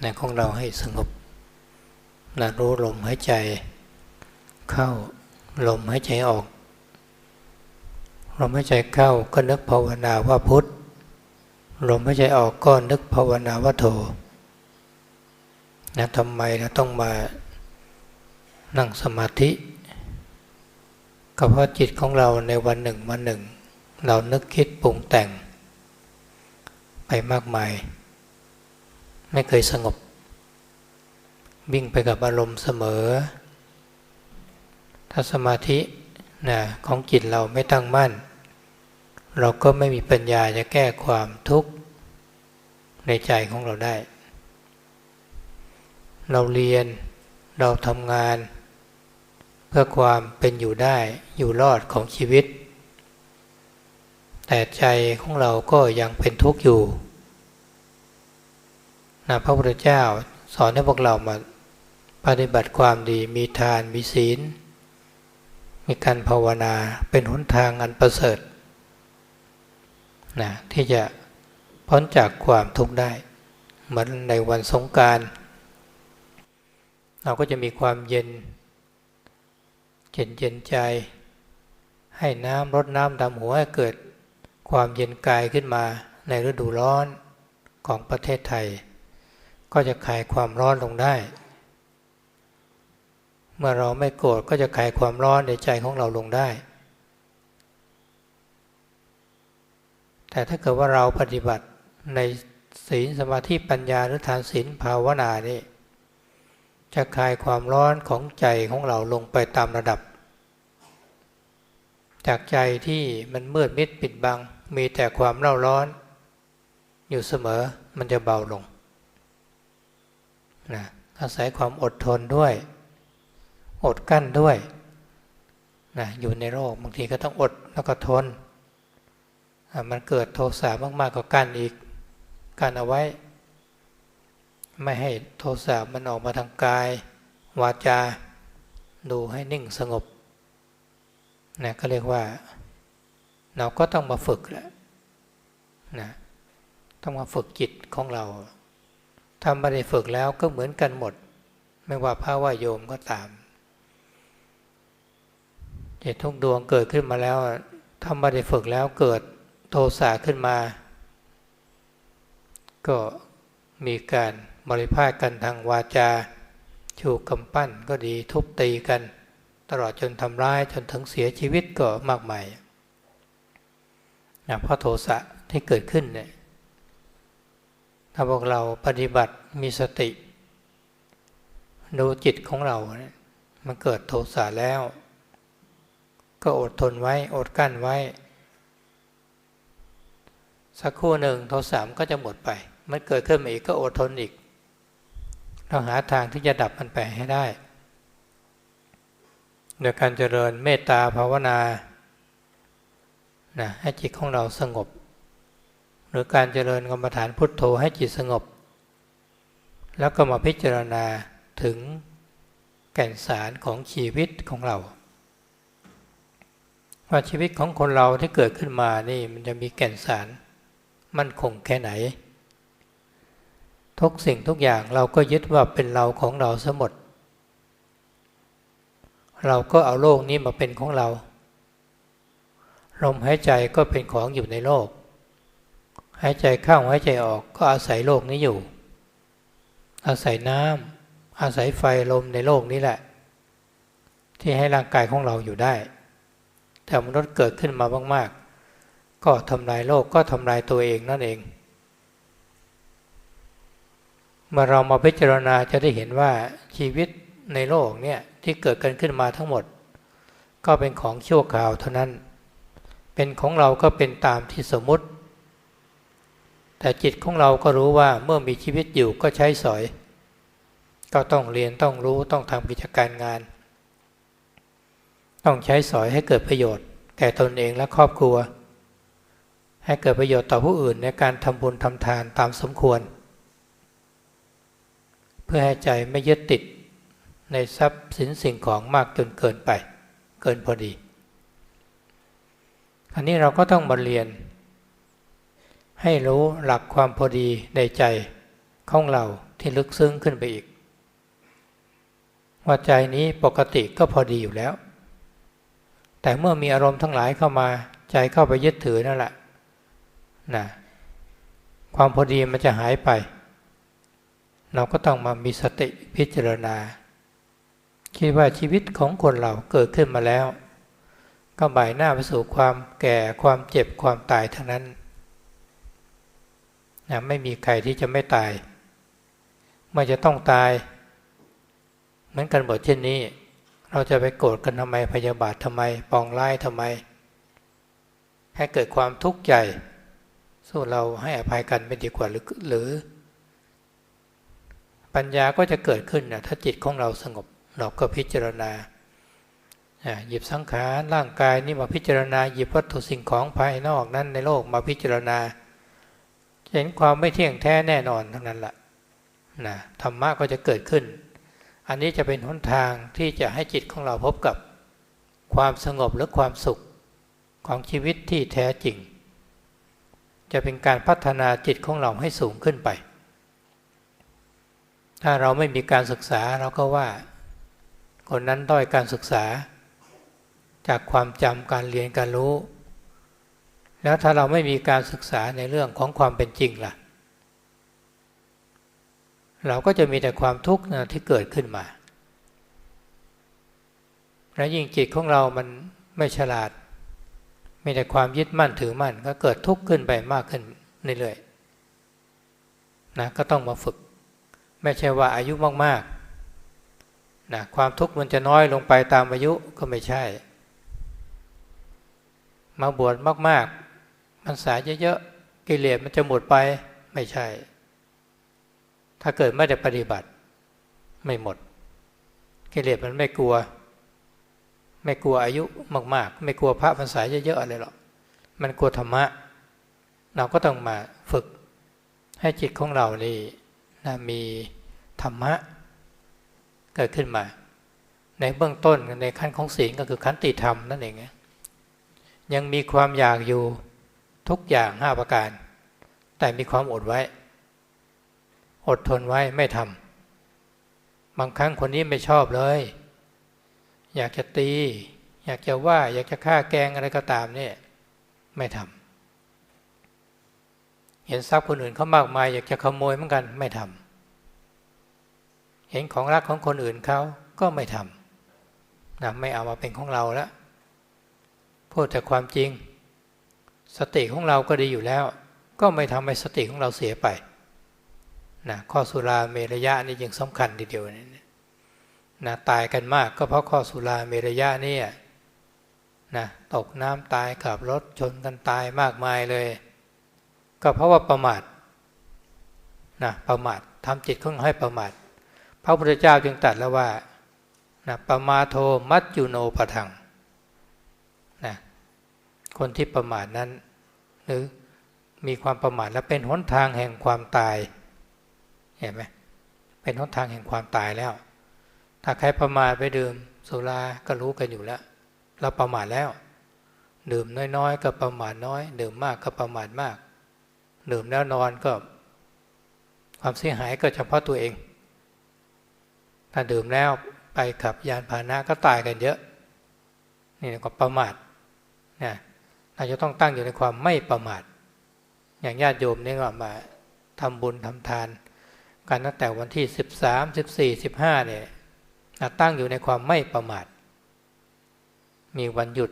ในของเราให้สงบนะรู้ลมหายใจ เข้าลมหายใจออก ลมหายใจเข้าก็นึกภาวนาว่าพุทธลมหายใจออกก็นึกภาวนาว่าโทนะทำไมเราต้องมานั่งสมาธิก็เพราะจิตของเราในวันหนึ่งวันหนึ่ง เรานึกคิดปรุงแต่ง ไปมากมาย ไม่เคยสงบ วิ่งไปกับอารมณ์เสมอ ถ้าสมาธินะของจิตเราไม่ตั้งมั่น เราก็ไม่มีปัญญาจะแก้ความทุกข์ในใจของเราได้ เราเรียนเราทำงาน เพื่อความเป็นอยู่ได้อยู่รอดของชีวิต แต่ใจของเราก็ยังเป็นทุกข์อยู่ นะพระพุทธเจ้าสอนให้พวกเรามาปฏิบัติความดีมีทานมีศีล มีการภาวนาเป็นหนทางอันประเสริฐนะที่จะพ้นจากความทุกข์ได้ เหมือนในวันสงการ เราก็จะมีความเย็นเย็นเย็นใจ ให้น้ำรดน้ำดำหัวให้เกิดความเย็นกายขึ้นมาในฤดูร้อนของประเทศไทย ก็จะคลายความร้อนลงได้ เมื่อเราไม่โกรธก็จะคลายความร้อนในใจของเราลงได้ แต่ถ้าเกิดว่าเราปฏิบัติในศีลสมาธิปัญญาหรือทานศีลภาวนานี่จะคลายความร้อนของใจของเราลงไปตามระดับ จากใจที่มันมืดมิดปิดบัง มีแต่ความเล่าร้อน อยู่เสมอมันจะเบาลง นะอาศัยความอดทนด้วย อดกั้นด้วยนะอยู่ในโลกบางทีก็ต้องอดแล้วก็ทน มันเกิดโทสะมากๆก็กั้นอีก กั้นเอาไว้ ไม่ให้โทสะมันออกมาทางกาย วาจา ดูให้นิ่งสงบนะก็เรียกว่า เราก็ต้องมาฝึกแหละนะต้องมาฝึกจิตของเรา ถ้าไม่ได้ฝึกแล้วก็เหมือนกันหมด ไม่ว่าพระว่าโยมก็ตามจิตทุกดวงเกิดขึ้นมาแล้วถ้าไม่ได้ฝึกแล้วเกิดโทสะขึ้นมา ก็มีการบริพาทกันทางวาจา ชูกำปั้นก็ดีทุบตีกัน ตลอดจนทำร้ายจนถึงเสียชีวิตก็มากมายเพราะโทสะที่เกิดขึ้นเนี่ย ถ้าพวกเราปฏิบัติมีสติ ดูจิตของเราเนี่ยมันเกิดโทสะแล้ว ก็อดทนไว้ อดกั้นไว้ สักครู่หนึ่งโทสะมันก็จะหมดไป มันเกิดขึ้นมาอีกก็อดทนอีก เราหาทางที่จะดับมันไปให้ได้โดยการเจริญเมตตาภาวนานะให้จิตของเราสงบ หรือการเจริญกรรมฐานพุทโธให้จิตสงบ แล้วก็มาพิจารณาถึงแก่นสารของชีวิตของเรา ว่าชีวิตของคนเราที่เกิดขึ้นมานี่มันจะมีแก่นสารมั่นคงแค่ไหน ทุกสิ่งทุกอย่างเราก็ยึดว่าเป็นเราของเราสมด เราก็เอาโลกนี้มาเป็นของเรา ลมหายใจก็เป็นของอยู่ในโลก หายใจเข้าหายใจออกก็อาศัยโลกนี้อยู่ อาศัยน้ำอาศัยไฟลมในโลกนี้แหละ ที่ให้ร่างกายของเราอยู่ได้ แต่มนุษย์เกิดขึ้นมามาก ๆ ก็ทำลายโลกก็ทำลายตัวเองนั่นเอง เมื่อเรามาพิจารณาจะได้เห็นว่าชีวิตในโลกเนี่ยที่เกิดกันขึ้นมาทั้งหมด ก็เป็นของชั่วคราวเท่านั้น เป็นของเราก็เป็นตามที่สมมติ แต่จิตของเราก็รู้ว่าเมื่อมีชีวิตอยู่ก็ใช้สอย ก็ต้องเรียนต้องรู้ต้องทำกิจการงาน ต้องใช้สอยให้เกิดประโยชน์ แก่ตนเองและครอบครัว ให้เกิดประโยชน์ต่อผู้อื่นในการทำบุญทำทานตามสมควร เพื่อให้ใจไม่ยึดติดในทรัพย์สินสิ่งของมากจนเกินไป เกินพอดีอันนี้เราก็ต้องมาเรียน ให้รู้หลักความพอดีในใจของเราที่ลึกซึ้งขึ้นไปอีก ว่าใจนี้ปกติก็พอดีอยู่แล้ว แต่เมื่อมีอารมณ์ทั้งหลายเข้ามาใจเข้าไปยึดถือนั่นแหละนะความพอดีมันจะหายไป เราก็ต้องมามีสติพิจารณา คิดว่าชีวิตของคนเราเกิดขึ้นมาแล้ว ก็บ่ายหน้าไปสู่ความแก่ความเจ็บความตายทั้งนั้น นะไม่มีใครที่จะไม่ตายไม่จะต้องตาย เหมือนกันบทเช่นนี้ เราจะไปโกรธกันทำไมพยาบาททำไม ปองร้ายทำไม ให้เกิดความทุกข์ใจสู้เราให้อภัยกันไม่ดีกว่าหรือหรือ ปัญญาก็จะเกิดขึ้นนะถ้าจิตของเราสงบ เราก็พิจารณาหยิบสังขารร่างกายนี่มาพิจารณา หยิบวัตถุสิ่งของภายนอกนั้นในโลกมาพิจารณา เห็นความไม่เที่ยงแท้แน่นอนทั้งนั้นแหละนะธรรมะก็จะเกิดขึ้น อันนี้จะเป็นหนทางที่จะให้จิตของเราพบกับความสงบหรือความสุขของชีวิตที่แท้จริง จะเป็นการพัฒนาจิตของเราให้สูงขึ้นไป ถ้าเราไม่มีการศึกษาเราก็ว่า คนนั้นด้อยการศึกษา จากความจำการเรียนการรู้ แล้วถ้าเราไม่มีการศึกษาในเรื่องของความเป็นจริงล่ะ เราก็จะมีแต่ความทุกข์นะที่เกิดขึ้นมา และยิ่งจิตของเรามันไม่ฉลาด มีแต่ความยึดมั่นถือมั่น ก็เกิดทุกข์ขึ้นไปมากขึ้นเรื่อยๆนะก็ต้องมาฝึก ไม่ใช่ว่าอายุมากๆนะความทุกข์มันจะน้อยลงไปตามอายุก็ไม่ใช่ มาบวชมากๆ มันสายเยอะๆกิเลสมันจะหมดไปไม่ใช่ ถ้าเกิดไม่ได้ปฏิบัติ ไม่หมด กิเลสมันไม่กลัว ไม่กลัวอายุมาก ๆ ไม่กลัวพระพรรษาเยอะๆอะไรหรอกมันกลัวธรรมะ เราก็ต้องมาฝึก ให้จิตของเรานี่นะมีธรรมะ เกิดขึ้นมา ในเบื้องต้นในขั้นของศีลก็คือขั้นติธรรมนั่นเองยังมีความอยากอยู่ ทุกอย่างห้าประการ แต่มีความอดไว้ อดทนไว้ไม่ทำบางครั้งคนนี้ไม่ชอบเลย อยากจะตี อยากจะว่า อยากจะฆ่าแกงอะไรก็ตามเนี่ยไม่ทำเห็นทรัพย์คนอื่นเขามากมาย อยากจะขโมยเหมือนกันไม่ทำเห็นของรักของคนอื่นเขาก็ไม่ทำนะไม่เอามาเป็นของเราแล้วพูดแต่ความจริง สติของเราก็ดีอยู่แล้ว ก็ไม่ทำให้สติของเราเสียไปนะข้อสุราเมรยะนี่ยังสำคัญทีเดียวนี่นะตายกันมากก็เพราะข้อสุราเมรยะนี่นะตกน้ำตายขับรถชนกันตายมากมายเลย ก็เพราะว่าประมาทนะประมาททำจิตของให้ประมาทพระพุทธเจ้าจึงตรัสแล้วว่านะประมาโทมัจจุโนปะทัง คนที่ประมาทนั้น หรือมีความประมาทและเป็นหนทางแห่งความตาย เห็นไหมเป็นหนทางแห่งความตายแล้ว ถ้าใครประมาทไปดื่มสุราก็รู้กันอยู่แล้ว เราประมาทแล้ว ดื่มน้อยๆ ก็ประมาทน้อย ดื่มมากก็ประมาทมาก ดื่มแล้วนอนก็ ความเสียหายก็เฉพาะตัวเอง ถ้าดื่มแล้วไปขับยานพาหนะก็ตายกันเยอะ นี่ก็ประมาทนะาจะต้องตั้งอยู่ในความไม่ประมาท อย่างญาติโยมนี่ก็มาทำบุญทำทาน กันตั้งแต่วันที่ 13 14 15เนี่ยตั้งอยู่ในความไม่ประมาท มีวันหยุด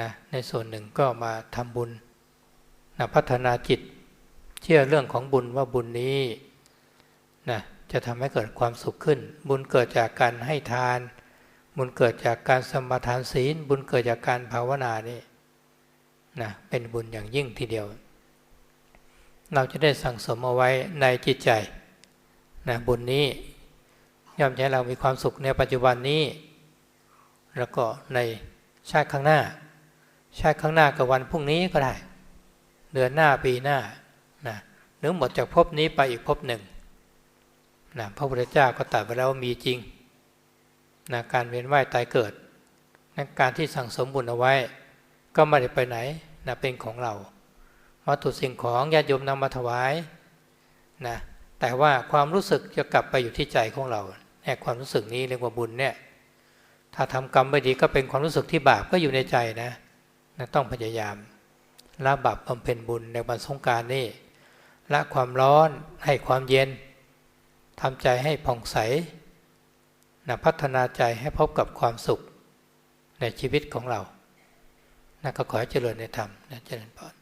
นะในส่วนหนึ่งก็มาทำบุญนะพัฒนาจิต เชื่อเรื่องของบุญว่าบุญนี้นะจะทำให้เกิดความสุขขึ้น บุญเกิดจากการให้ทาน บุญเกิดจากการสมาทานศีล บุญเกิดจากการภาวนานี่ นะเป็นบุญอย่างยิ่งทีเดียว เราจะได้สั่งสมเอาไว้ในจิตใจนะบุญนี้ย่อมให้เรามีความสุขในปัจจุบันนี้ แล้วก็ในชาติข้างหน้า ชาติข้างหน้ากับวันพรุ่งนี้ก็ได้ เดือนหน้าปีหน้านะหรือหมดจากภพนี้ไปอีกภพหนึ่งนะพระพุทธเจ้าก็ตรัสไปแล้วมีจริงนะการเวียนว่ายตายเกิดนะการที่สั่งสมบุญเอาไว้ ก็ไม่ได้ไปไหน นะเป็นของเราวัตถุสิ่งของญาติโยมนำมาถวายนะแต่ว่าความรู้สึกจะกลับไปอยู่ที่ใจของเราเนี่ยความรู้สึกนี้เรียกว่าบุญเนี่ยถ้าทำกรรมไม่ดีก็เป็นความรู้สึกที่บาปก็อยู่ในใจนะนะต้องพยายามละบาปบำเพ็ญบุญในวันสงการนี่ละความร้อนให้ความเย็นทำใจให้ผ่องใสนะพัฒนาใจให้พบกับความสุขในชีวิตของเรา นะก็ขอให้เจริญในธรรมนะเจริญพร